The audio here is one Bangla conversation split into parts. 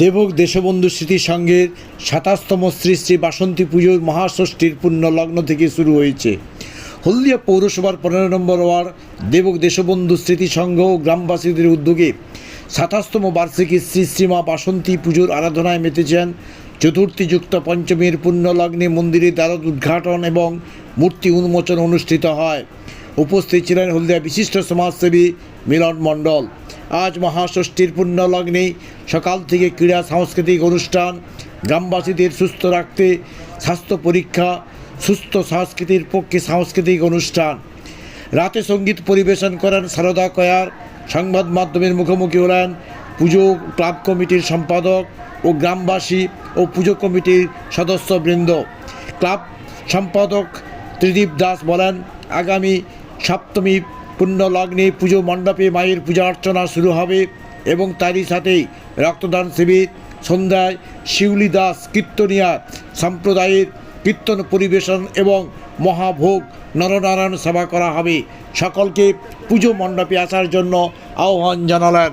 দেবক দেশবন্ধু স্মৃতি সংঘের সাতাশতম শ্রী শ্রী বাসন্তী পুজোর মহাষষ্ঠীর পূর্ণ লগ্ন থেকে শুরু হয়েছে। হলদিয়া পৌরসভার পনেরো নম্বর ওয়ার্ড দেবক দেশবন্ধু স্মৃতি সংঘ ও গ্রামবাসীদের উদ্যোগে সাতাশতম বার্ষিকী শ্রী শ্রীমা বাসন্তী পুজোর আরাধনায় মেতেছেন চতুর্থীযুক্ত পঞ্চমীর পূর্ণ লগ্নে মন্দিরের দ্বারদ উদ্ঘাটন এবং মূর্তি উন্মোচন অনুষ্ঠিত হয়। উপস্থিত ছিলেন হলদিয়া বিশিষ্ট সমাজসেবী মিলন মণ্ডল। আজ মহাষষ্ঠীর পুণ্য লগ্নে সকাল থেকে ক্রীড়া সাংস্কৃতিক অনুষ্ঠান, গ্রামবাসীদের সুস্থ রাখতে, স্বাস্থ্য পরীক্ষা, সুস্থ সংস্কৃতির পক্ষে সাংস্কৃতিক অনুষ্ঠান। রাতে সংগীত পরিবেশন করেন সারদা কয়ার, সংবাদ মাধ্যমের মুখোমুখি হলেন পুজো ক্লাব কমিটির সম্পাদক ও গ্রামবাসী ও পুজো কমিটির সদস্যবৃন্দ। ক্লাব সম্পাদক ত্রিদীপ দাস বলেন, আগামী সপ্তমী পুণ্য লগ্নে পুজো মণ্ডপে মায়ের পূজা অর্চনা শুরু হবে এবং তারই সাথেই রক্তদান শিবির, সন্ধ্যায় শিউলি দাস, কীর্তনিয়া, সম্প্রদায়ের কীর্তন পরিবেশন এবং মহাভোগ নরনারায়ণ সেবা করা হবে। সকলকে পুজো মণ্ডপে আসার জন্য আহ্বান জানালেন।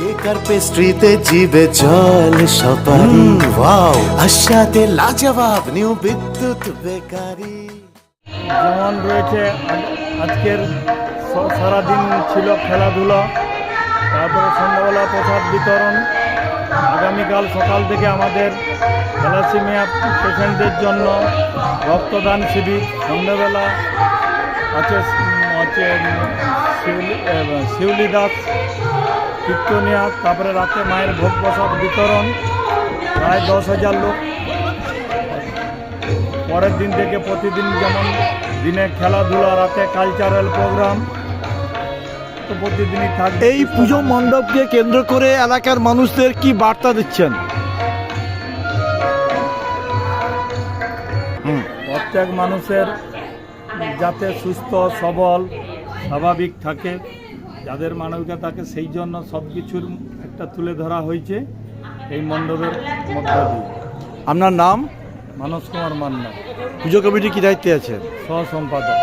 কেকার পেস্ট্রিতে জিবে জল সপারি? ওয়াও আশাতে লাজবাব নিউ বিদ্যুৎ বেকারি। যেমন রয়েছে আজকের সারাদিন ছিল খেলাধুলা তারপরে সন্ধ্যাবেলা প্রসাদ বিতরণ। আগামীকাল সকাল থেকে আমাদের থ্যালাসিমিয়া পেশেন্টদের জন্য রক্তদান শিবির। সন্ধ্যাবেলা আছে হচ্ছে শিউলি শিউলি দাস কীর্তনিয়া তারপরে রাতে মায়ের ভোগ প্রসাদ বিতরণ প্রায় দশ হাজার লোক। পরের দিন থেকে প্রতিদিন যেমন দিনে খেলাধুলা রাতে কালচারাল প্রোগ্রাম তো প্রতিদিনই থাকবে। এই পুজো মণ্ডপকে কেন্দ্র করে এলাকার মানুষদের কি বার্তা দিচ্ছেন? প্রত্যেক মানুষের যাতে সুস্থ সবল স্বাভাবিক থাকে। যাদের মানবিকতা থাকে সেই জন্য সব কিছুর একটা তুলে ধরা হয়েছে এই মণ্ডপের মধ্য দিয়ে। আপনার নাম? মানস কুমার মান্না। পুজো কমিটি কি দায়িত্বে আছে? সহ সম্পাদক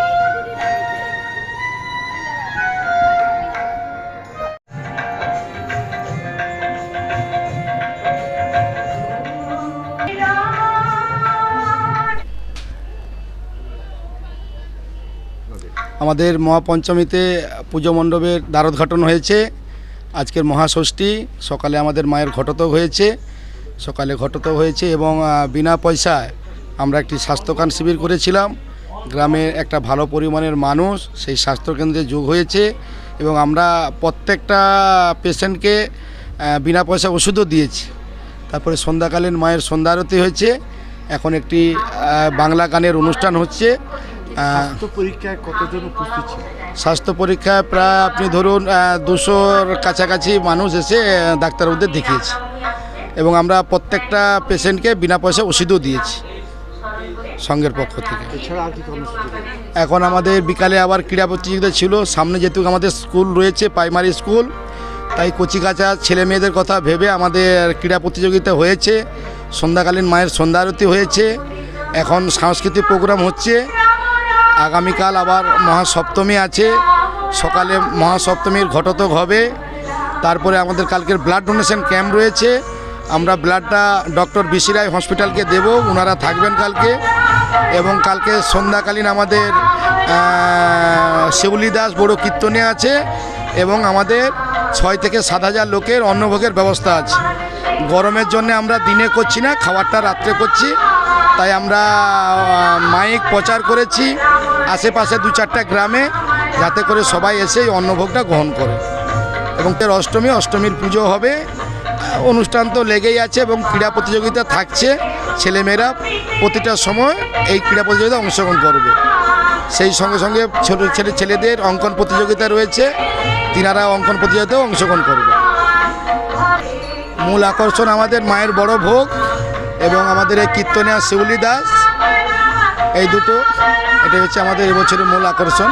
আমাদের মহাপঞ্চমীতে পুজো মণ্ডপের দ্বারোদ্ঘাটন হয়েছে। আজকের মহাষষ্ঠী, সকালে আমাদের মায়ের ঘটতক হয়েছে। সকালে ঘটতক হয়েছে এবং বিনা পয়সায় আমরা একটি স্বাস্থ্যকান শিবির করেছিলাম। গ্রামের একটা ভালো পরিমাণের মানুষ, সেই স্বাস্থ্যকেন্দ্রে যোগ হয়েছে এবং আমরা প্রত্যেকটা পেশেন্টকে বিনা পয়সা ওষুধও দিয়েছি। তারপরে সন্ধ্যাকালীন মায়ের সন্ধ্যা আরতি হয়েছে। এখন একটি বাংলা গানের অনুষ্ঠান হচ্ছে। স্বাস্থ্য পরীক্ষায় কতজন উপস্থিত ছিল স্বাস্থ্য পরীক্ষায় প্রায় আপনি ধরুন দুশোর কাছাকাছি মানুষ এসে ডাক্তারবাবুদের দেখিয়েছে। এবং আমরা প্রত্যেকটা পেশেন্টকে বিনা পয়সা ওষুধও দিয়েছি সঙ্গের পক্ষ থেকে? এখন আমাদের বিকালে আবার ক্রীড়া প্রতিযোগিতা ছিল সামনে যেহেতু আমাদের স্কুল রয়েছে প্রাইমারি স্কুল তাই কচিকাচা ছেলে মেয়েদের কথা ভেবে আমাদের ক্রীড়া প্রতিযোগিতা হয়েছে। সন্ধ্যাকালীন মায়ের সন্ধ্যা আরতি হয়েছে। এখন সাংস্কৃতিক প্রোগ্রাম হচ্ছে। আগামীকাল আবার মহাসপ্তমী আছে। সকালে মহাসপ্তমীর ঘটতক হবে। তারপরে আমাদের কালকের ব্লাড ডোনেশন ক্যাম্প রয়েছে। আমরা ব্লাডটা ডক্টর বিসি রায় হসপিটালকে দেব। ওনারা থাকবেন কালকে। এবং কালকে সন্ধ্যাকালীন আমাদের শিউলি দাস বড় কীর্তনে আছে। এবং আমাদের ছয় থেকে সাত হাজার লোকের অন্নভোগের ব্যবস্থা আছে। গরমের জন্য আমরা দিনে করছি না, খাবারটা রাত্রে করছি। তাই আমরা মাইক প্রচার করেছি। আশেপাশে দু চারটা গ্রামে যাতে করে সবাই এসে এই অন্নভোগটা গ্রহণ করে। এবং এর অষ্টমী, অষ্টমীর পুজো হবে। অনুষ্ঠান তো লেগেই আছে এবং ক্রীড়া প্রতিযোগিতা থাকছে। ছেলেমেয়েরা প্রতিটা সময় এই ক্রীড়া প্রতিযোগিতায় অংশগ্রহণ করবে। সেই সঙ্গে সঙ্গে ছোট, ছেলে, ছেলেদের অঙ্কন প্রতিযোগিতা রয়েছে। তিনারা অঙ্কন প্রতিযোগিতায় অংশগ্রহণ করবে। মূল আকর্ষণ আমাদের মায়ের বড় ভোগ এবং আমাদের এই কীর্তনিয়া শিউলি দাস। এই দুটো এটা হচ্ছে আমাদের এবছরের মূল আকর্ষণ।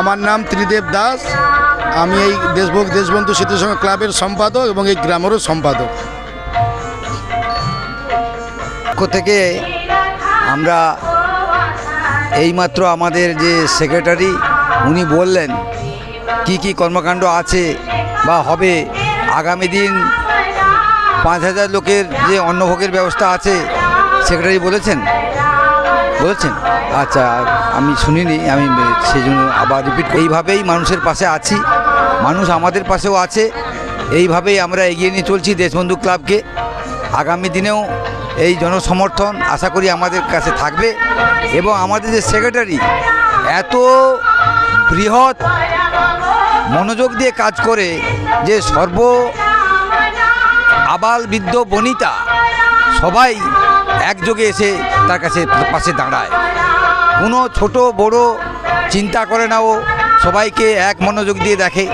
আমার নাম ত্রিদেব দাস, আমি এই দেশভোগ দেশবন্ধু স্মৃতিসংঘ ক্লাবের সম্পাদক এবং এই গ্রামেরও সম্পাদক। থেকে আমরা এইমাত্র আমাদের যে সেক্রেটারি, উনি বললেন, কি কি কর্মকাণ্ড আছে বা হবে, আগামী দিন পাঁচ হাজার লোকের যে অন্নভোগের ব্যবস্থা আছে সেক্রেটারি বলেছেন? বলেছেন? আচ্ছা আমি শুনিনি, আমি সেই জন্য আবার রিপিট এইভাবেই মানুষের পাশে আছি, মানুষ আমাদের পাশেও আছে, এইভাবেই আমরা এগিয়ে নিয়ে চলছি দেশবন্ধু ক্লাবকে। আগামী দিনেও এই জনসমর্থন আশা করি আমাদের কাছে থাকবে এবং আমাদের যে সেক্রেটারি এত বৃহৎ মনোযোগ দিয়ে কাজ করে যে সর্ব আবাল বৃদ্ধ বনিতা সবাই একযোগে এসে তার কাছে পাশে দাঁড়ায়। কোনো ছোট, বড়, চিন্তা করে না ও সবাইকে এক মনোযোগ দিয়ে দেখে।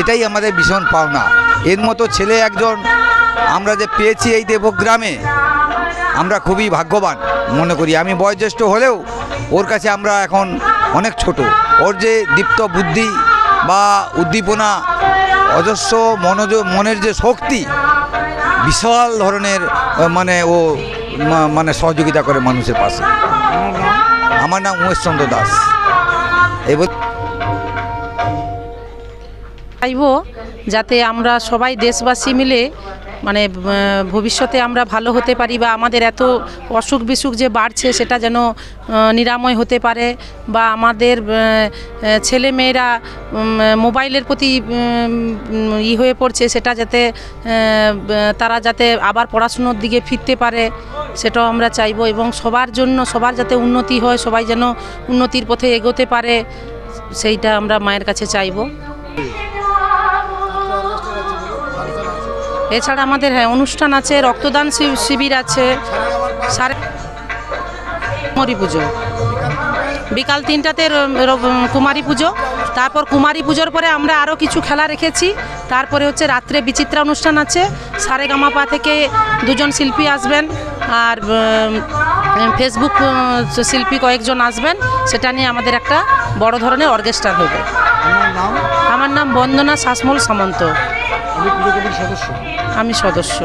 এটাই আমাদের ভীষণ পাওনা। এর মতো ছেলে একজন আমরা যে পেয়েছি এই দেবগ্রামে, আমরা খুবই ভাগ্যবান, মনে করি। আমি বয়োজ্যেষ্ঠ হলেও ওর কাছে আমরা এখন অনেক ছোট। ওর যে দীপ্ত বুদ্ধি বা উদ্দীপনা, অজস্র মনোযোগ মনের যে শক্তি, বিশাল ধরনের মানে ও মানে সহযোগিতা করে মানুষের পাশে। আমার নাম উমেশ চন্দ্র দাস এবার যাতে আমরা সবাই দেশবাসী মিলে মানে ভবিষ্যতে আমরা ভালো হতে পারি বা আমাদের এত অসুখ বিসুখ যে বাড়ছে সেটা যেন নিরাময় হতে পারে বা আমাদের ছেলে মেয়েরা মোবাইলের প্রতি ই হয়ে পড়ছে সেটা যাতে তারা যাতে আবার পড়াশুনোর দিকে ফিরতে পারে সেটাও আমরা চাইব এবং সবার জন্য, সবার যাতে উন্নতি হয়, সবাই যেন উন্নতির পথে এগোতে পারে, সেইটা আমরা মায়ের কাছে চাইব। এছাড়া আমাদের হ্যাঁ অনুষ্ঠান আছে রক্তদান শিবির আছে সাড়ে কুমারী পুজো। বিকাল তিনটাতে কুমারী পুজো। তারপর কুমারী পুজোর পরে আমরা আরও কিছু খেলা রেখেছি। তারপরে হচ্ছে রাত্রে বিচিত্রা অনুষ্ঠান আছে। সারে গামাপা থেকে দুজন শিল্পী আসবেন আর ফেসবুক শিল্পী কয়েকজন আসবেন। সেটা নিয়ে আমাদের একটা বড় ধরনের অর্কেস্ট্রা হবে। আমার নাম বন্দনা শাসমল সামন্ত। আমি পুজো কমিটির সদস্য আমি সদস্য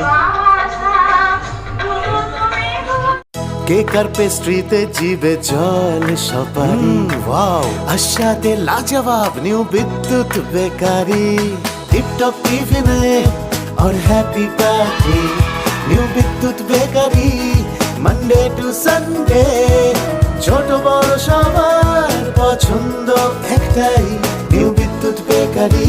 কেক আর পেস্ট্রিতে জিবে জল সপারি ওয়াও আশাতে লাজবাব নিউ বিদ্যুৎ বেকারি টিপটপ টিফিনে और happy party new Bidyut bakery Monday to Sunday ছোট বড় সবার পছন্দ একটাই নিউ বিদ্যুৎ বেকারি